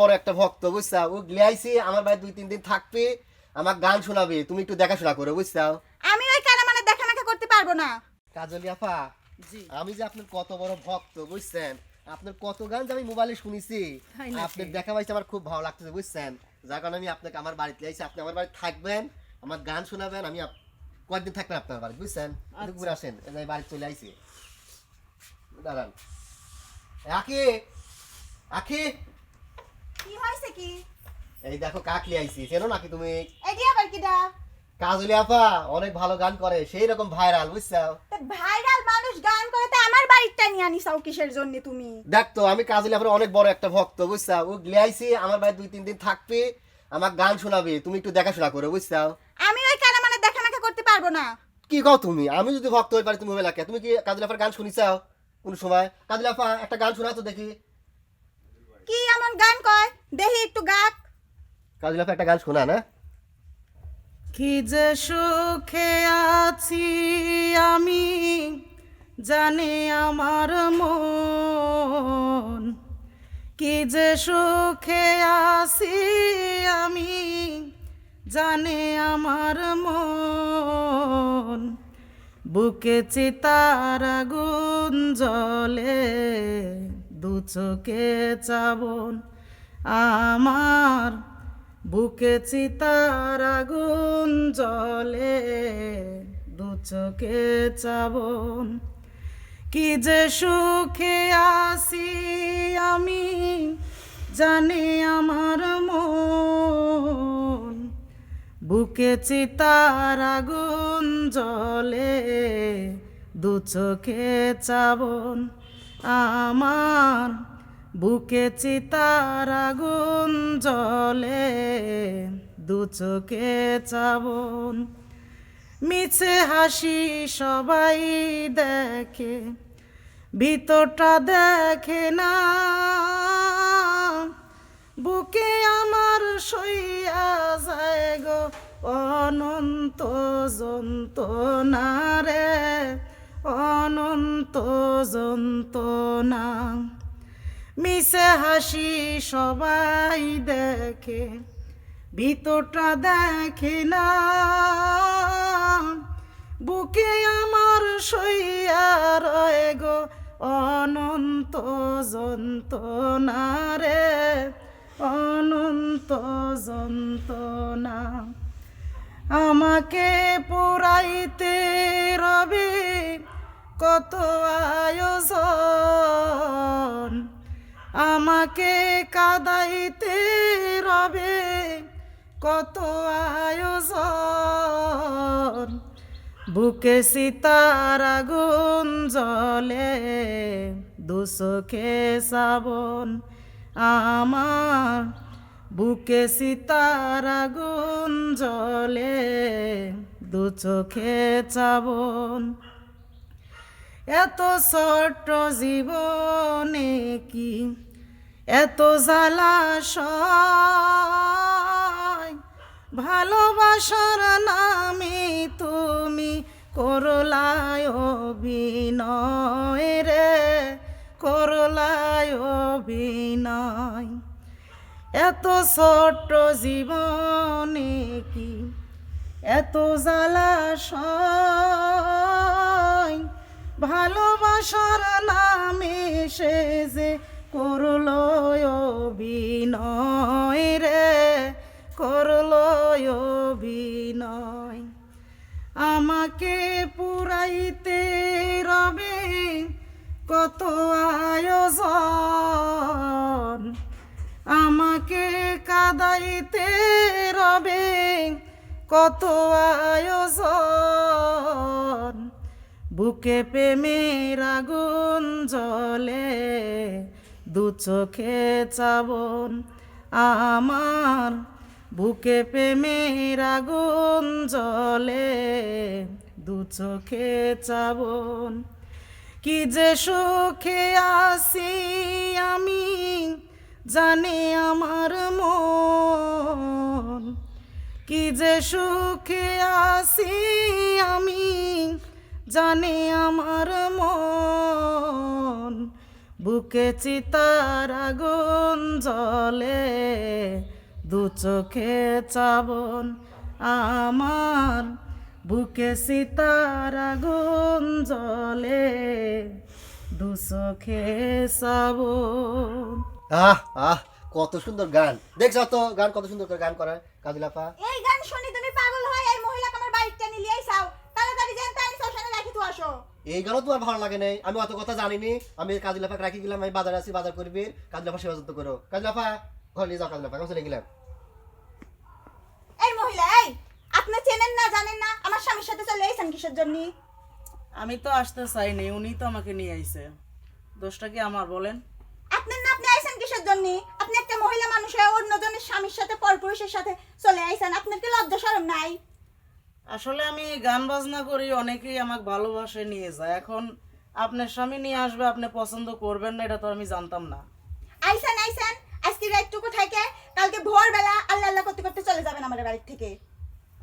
বড় একটা ভক্ত বুঝছাও? ও গ্লিয়াইছি আমার বাড়ি দুই তিন দিন থাকবি আমার গান শোনাবে তুমি একটু দেখাশোনা করো বুঝছাও? আমি ওই কানা মানে দেখা মেখা করতে পারব না। কাজলি আপা জি। আমি যে আপনার কত বড় ভক্ত বুঝছেন? আপনার কত গান আমি মোবাইলে শুনেছি আপনার দেখা পাইছে আমার খুব ভালো লাগতেছে বুঝছেন? যার কারণে আমি আপনাকে আমার বাড়িতে আইছি আপনি আমার বাড়িতে থাকবেন আমার গান শোনাবেন আমি কয়েকদিন থাকবেন আপনার বাড়ি বুঝছেন? একটু আচ্ছা। ঘুরে আসেন এই যে বাড়ি চলে আইছি। দাঁড়ান। আখি আখি। কি হয়েছে কি? এই দেখো কাকলি আইছি চেনো নাকি তুমি? এডি আবার কিডা কাজলি আপা অনেক ভালো গান করে সেই রকম ভাইরাল ভাইরাল মানুষ গান করে তা আমার বাড়িটা নিয়ে আনিসাও কিসের জন্য তুমি? দেখতো আমি কাজলি আপনার অনেক বড় একটা ভক্ত ও গ্লিয়াইছি আমার বাড়ি দুই তিন দিন থাকবি আমার গান শোনাবে তুমি একটু দেখাশোনা করো বুঝছ আমি ওই কানা মানে দেখা মেখা করতে পারব না। কি কও তুমি? আমি যদি ভক্ত হয়ে পারি তুমি তুমি কি কাজলি আপার গান শুনিছাও কোন সময়? কাজলি আপা একটা গান শোনা তো দেখি। কি এমন গান কয়? দেহি একটু গাক। কাজলি একটা গান শোনা না কি যে সুখে আছি আমি জানে আমার মন। কি যে সুখে আছি আমি জানে আমার মন। বুকে চিতার আগুন জলে চোখে চাবন, আমার বুকে চিতার আগুন জলে দু চোখে চাবন, কি যে সুখে আসি আমি জানি আমার মন। বুকে চিতার আগুন জলে দু চোখে চাবন। আমার বুকে চিতার আগুন জলে দু চোখে চাবন। মিছে হাসি সবাই দেখে, ভিতরটা দেখে না। বুকে আমার সইয়া যায় গো অনন্ত যন্ত্রণা রে। অনন্ত যন্ত্রণা। মিশে হাসি সবাই দেখে, ভিতরটা দেখে না। বুকে আমার সইয়া রয়ে গো অনন্ত যন্ত্রণা রে, অনন্ত যন্ত্রণা। আমাকে পুরাইতে রবে কত আয়োজন। আমাকে কাদাইতে রবে কত আয়োজন। বুকে সীতার আগুন জলে দুসখে শ্রাবণ। আমার বুকে সীতার আগুন জলে দু চোখে চাবন এত ছোট্ট জীবনে কি এত জ্বালাশয় ভালোবাসার নামে তুমি করলায় অভিনয় রে করলায় অভিনয়। এত ছোট্ট জীবনে কি এত জ্বালাশয় ভালোবাসার নামে সে যে করল অভিনয় রে, করল বিনয় আমাকে পুরাইতে রবে কত আয়োজন। আমাকে কাদাইতে রবে কত আয়োজন। বুকে প্রেমের আগুন জলে দু চোখে চাবন আমার। বুকে প্রেমের আগুন জলে দু চোখে চাবন। কি যে সুখে আসি আমি, জানে আমার মন। কি যে সুখে আসি আমি জানে আমার মন। বুকে চিতার আগুন জলে দু চোখে চাবন আমার। বুকে সীতার আগুন জলে দু চোখে চাবন। আহ আহ কত সুন্দর গান। দেখছ তো গান কত সুন্দর করে গান করে কাজলাপা এই গান শুনি তুমি পাগল হয়ে এই মহিলাকে আমার বাড়িটা নিয়ে লিয়ে আইসাও তাড়াতাড়ি যেন তাই শ্মশানে রাখি তো আসো এই গানও তোমার ভালো লাগে নাই। আমি অত কথা জানিনি। আমি কাজলাপাকে রাখি গেলাম আমি বাজারে আছি বাজার করবি। কাজলাপা সেবা যত্ন করো। কাজলাপা ঘর নিয়ে যাও কাজলাপা আমি চলে গেলাম। এই মহিলা এই! আপনি চেনেন না জানেন না? আমার স্বামীর সাথে চলে আইছেন কিসের জন্য? আমি তো আসতে চাইনি উনি তো আমাকে নিয়ে আইছে। দোষটা কি আমার বলেন? আপনার না আপনি আইছেন কিসের জন্য? আপনি একটা মহিলা মানুষ হয়ে অন্যজনের স্বামীর সাথে পরপুরুষের সাথে চলে আইছেন। আপনার কি লজ্জা শরম নাই? আসলে আমি গান বাজনা করি অনেকেই আমাকে ভালোবাসে নিয়ে যায়। এখন আপনার স্বামী নিয়ে আসবে আপনি পছন্দ করবেন না এটা তো আমি জানতাম না। আইসান আইসান আজকে রাতটুকু থাকে কালকে ভোরবেলা আল্লাহ আল্লাহ করতে করতে চলে যাবেন আমাদের বাড়ি থেকে।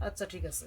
আচ্ছা ঠিক আছে।